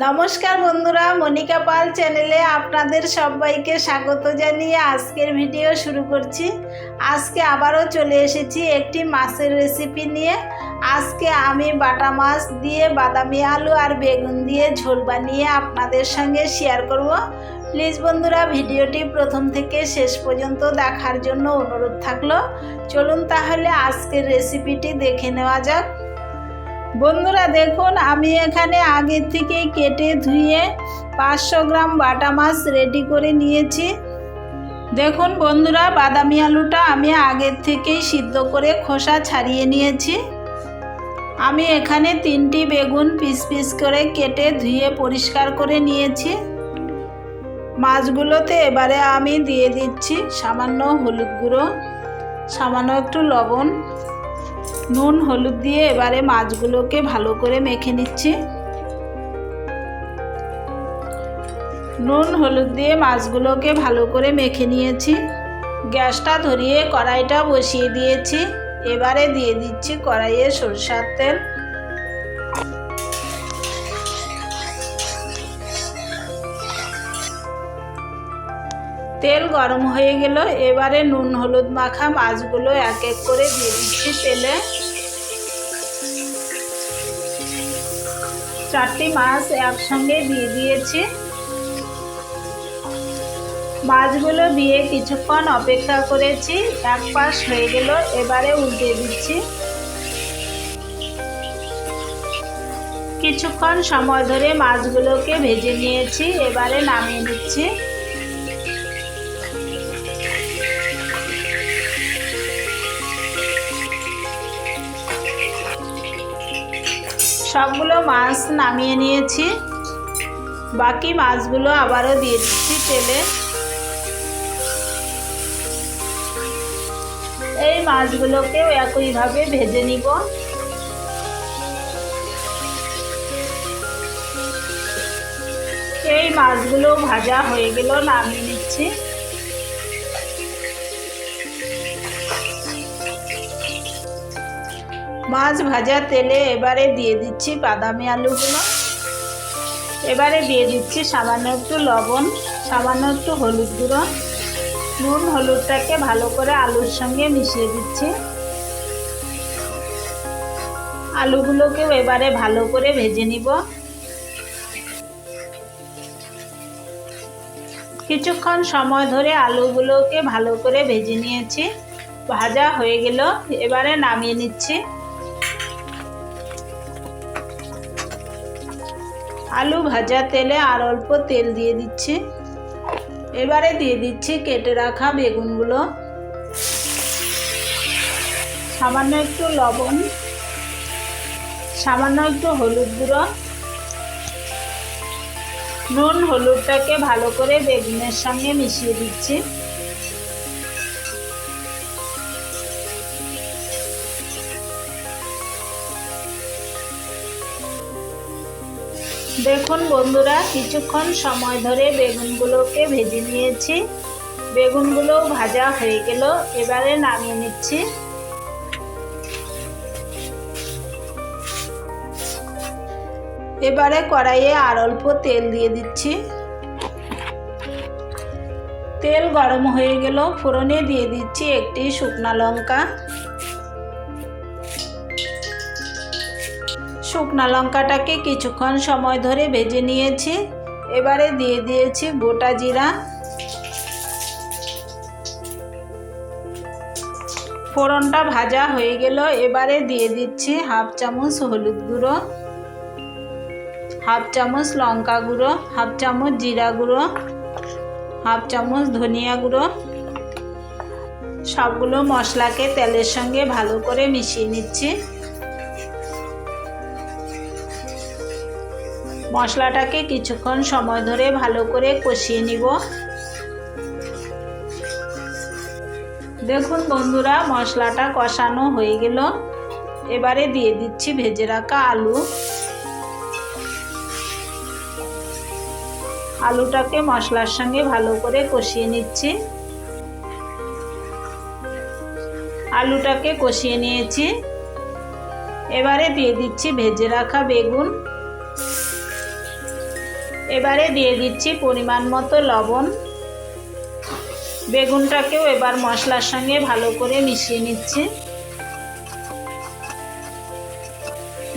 নমস্কার বন্ধুরা, মনিকা পাল চ্যানেলে আপনাদের সবাইকে স্বাগত জানিয়ে আজকের ভিডিও শুরু করছি। আজকে আবারও চলে এসেছি একটি মাছের রেসিপি নিয়ে। আজকে আমি বাটা মাছ দিয়ে বাদামি আলু আর বেগুন দিয়ে ঝোল বানিয়ে আপনাদের সঙ্গে শেয়ার করব। প্লিজ বন্ধুরা, ভিডিওটি প্রথম থেকে শেষ পর্যন্ত দেখার জন্য অনুরোধ থাকল। চলুন তাহলে আজকের রেসিপিটি দেখে নেওয়া যাক। বন্ধুরা দেখুন, আমি এখানে আগের থেকেই কেটে ধুয়ে পাঁচশো গ্রাম বাটা মাছ রেডি করে নিয়েছি। দেখুন বন্ধুরা, বাদামি আলুটা আমি আগের থেকেই সিদ্ধ করে খোসা ছাড়িয়ে নিয়েছি। আমি এখানে তিনটি বেগুন পিস পিস করে কেটে ধুয়ে পরিষ্কার করে নিয়েছি। মাছগুলোতে এবারে আমি দিয়ে দিচ্ছি সামান্য হলুদ গুঁড়ো, সামান্য একটু লবণ। নুন, হলুদ দিয়ে এবারে মাছগুলোকে ভালো করে মেখে নিচ্ছি। নুন, হলুদ দিয়ে মাছগুলোকে ভালো করে মেখে নিয়েছি। গ্যাসটা ধরিয়ে কড়াইটা বসিয়ে দিয়েছি। এবারে দিয়ে দিচ্ছি কড়াইয়ে সরষার তেল। তেল গরম হয়ে গেল। এবারে নুন, হলুদ মাখা মাছগুলো এক এক করে দিয়ে দিচ্ছি তেলে। চারটি মাছ একসঙ্গে দিয়ে দিয়েছি। মাছগুলো দিয়ে কিছুক্ষণ অপেক্ষা করেছি, এক পাশ হয়ে গেল, এবারে উল্টে দিচ্ছি। কিছুক্ষণ সময় ধরে মাছগুলোকে ভেজে নিয়েছি, এবারে নামিয়ে নিচ্ছি। সবগুলো মাছ নামিয়ে নিয়েছি। বাকি মাছগুলো আবারও দিয়ে দিচ্ছি তেলে। এই মাছগুলোকেও একইভাবে ভেজে নিব। এই মাছগুলো ভাজা হয়ে গেল, নামিয়ে নিচ্ছি। মাছ ভাজা তেলে এবারে দিয়ে দিচ্ছি বাদামি আলুগুলো। এবারে দিয়ে দিচ্ছি সামান্য একটু লবণ, সামান্য একটু হলুদ গুঁড়ো। নুন, হলুদটাকে ভালো করে আলুর সঙ্গে মিশিয়ে দিচ্ছি। আলুগুলোকেও এবারে ভালো করে ভেজে নিব। কিছুক্ষণ সময় ধরে আলুগুলোকে ভালো করে ভেজে নিয়েছি। ভাজা হয়ে গেল, এবারে নামিয়ে নিচ্ছি। আলু ভাজা তেলে আর অল্প তেল দিয়ে দিচ্ছি। এবারে দিয়ে দিচ্ছি কেটে রাখা বেগুনগুলো। সামান্য একটু লবণ, সামান্য একটু হলুদ গুঁড়ো। নুন, হলুদটাকে ভালো করে বেগুনের সঙ্গে মিশিয়ে দিচ্ছি। দেখুন বন্ধুরা, কিছুক্ষণ সময় ধরে বেগুনগুলোকে ভেজে নিয়েছি। বেগুনগুলো ভাজা হয়ে গেল, এবারে নামিয়ে নিচ্ছি। এবারে কড়াইয়ে আর অল্প তেল দিয়ে দিচ্ছি। তেল গরম হয়ে গেল, ফোড়নে দিয়ে দিচ্ছি একটি শুকনা লঙ্কা। শুকনা লঙ্কাটাকে কিছুক্ষণ সময় ধরে ভেজে নিয়েছি। এবারে দিয়ে দিয়েছি গোটা জিরা। ফোড়নটা ভাজা হয়ে গেল। এবারে দিয়ে দিচ্ছি হাফ চামচ হলুদ গুঁড়ো, হাফ চামচ লঙ্কা গুঁড়ো, হাফ চামচ জিরা গুঁড়ো, হাফ চামচ ধনিয়া গুঁড়ো। সবগুলো মশলাকে তেলের সঙ্গে ভালো করে মিশিয়ে নিচ্ছি। মশলাটাকে কিছুক্ষণ সময় ধরে ভালো করে কষিয়ে নিব। দেখুন বন্ধুরা, মশলাটা কষানো হয়ে গেল। এবারে দিয়ে দিচ্ছি ভেজে রাখা আলু। আলুটাকে মশলার সঙ্গে ভালো করে কষিয়ে নিচ্ছি। আলুটাকে কষিয়ে নিয়েছি। এবারে দিয়ে দিচ্ছি ভেজে রাখা বেগুন। এবারে দিয়ে দিচ্ছি পরিমাণ মতো লবণ। বেগুনটাকেও এবার মশলার সঙ্গে ভালো করে মিশিয়ে নিচ্ছি।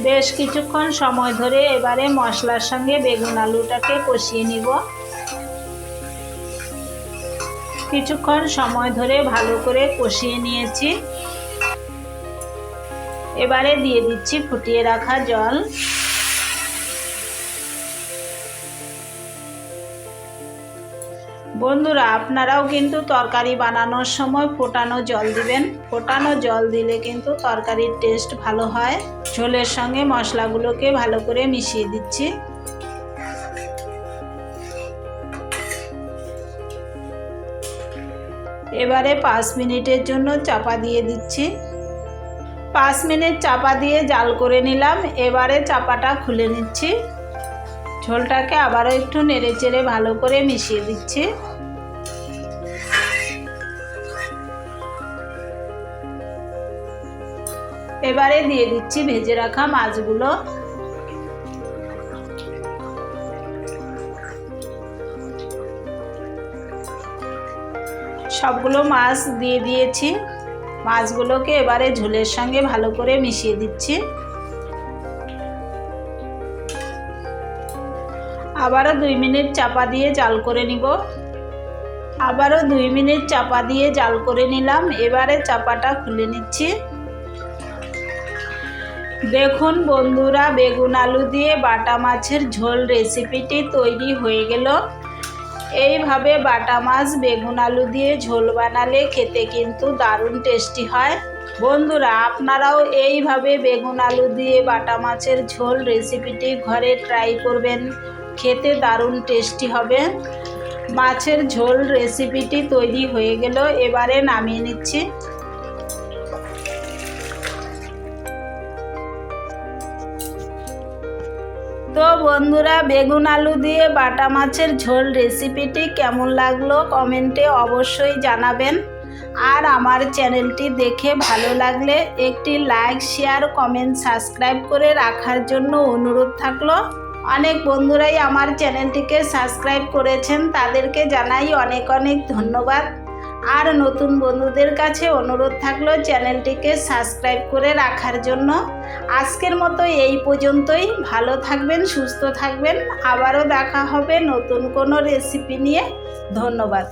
বেশ কিছুক্ষণ সময় ধরে এবারে মশলার সঙ্গে বেগুন আলুটাকে কষিয়ে নিব। কিছুক্ষণ সময় ধরে ভালো করে কষিয়ে নিয়েছি। এবারে দিয়ে দিচ্ছি ফুটিয়ে রাখা জল। বন্ধুরা, আপনারাও কিন্তু তরকারি বানানোর সময় ফোটানো জল দিবেন। ফোটানো জল দিলে কিন্তু তরকারির টেস্ট ভালো হয়। ঝোলের সঙ্গে মশলাগুলোকে ভালো করে মিশিয়ে দিচ্ছি। এবারে পাঁচ মিনিটের জন্য চাপা দিয়ে দিচ্ছি। পাঁচ মিনিট চাপা দিয়ে জাল করে নিলাম। এবারে চাপাটা খুলে নিচ্ছি। ঝোলটাকে আবারও একটু নেড়ে চেড়ে ভালো করে মিশিয়ে দিচ্ছি। এবারে দিয়ে দিচ্ছি ভেজে রাখা মাছগুলো। সবগুলো মাছ দিয়ে দিয়েছি। মাছগুলোকে এবারে ঝোলের সঙ্গে ভালো করে মিশিয়ে দিচ্ছি। আবারও দুই মিনিট চাপা দিয়ে জাল করে নিব। আবারও দুই মিনিট চাপা দিয়ে জাল করে নিলাম। এবারে চাপাটা খুলে নিচ্ছি। দেখুন বন্ধুরা, বেগুন আলু দিয়ে বাটা মাছের ঝোল রেসিপিটি তৈরি হয়ে গেল। এইভাবে বাটা মাছ বেগুন আলু দিয়ে ঝোল বানালে খেতে কিন্তু দারুণ টেস্টি হয়। বন্ধুরা, আপনারাও এইভাবে বেগুন আলু দিয়ে বাটা মাছের ঝোল রেসিপিটি ঘরে ট্রাই করবেন। খেতে দারুণ টেস্টি হবে। মাছের ঝোল রেসিপিটি তৈরি হয়ে গেল, এবারে নামিয়ে নিচ্ছি। তো বন্ধুরা, বেগুন আলু দিয়ে বাটা মাছের ঝোল রেসিপিটি কেমন লাগল কমেন্টে অবশ্যই জানাবেন। আর আমার চ্যানেলটি দেখে ভালো লাগলে একটি লাইক শেয়ার কমেন্ট সাবস্ক্রাইব করে রাখার জন্য অনুরোধ থাকল। অনেক বন্ধুরাই আমার চ্যানেলটিকে সাবস্ক্রাইব করেছেন, তাদেরকে জানাই অনেক অনেক ধন্যবাদ। আর নতুন বন্ধুদের কাছে অনুরোধ থাকল চ্যানেলটিকে সাবস্ক্রাইব করে রাখার জন্য। আজকের মতো এই পর্যন্তই। ভালো থাকবেন, সুস্থ থাকবেন। আবারও দেখা হবে নতুন কোনো রেসিপি নিয়ে। ধন্যবাদ।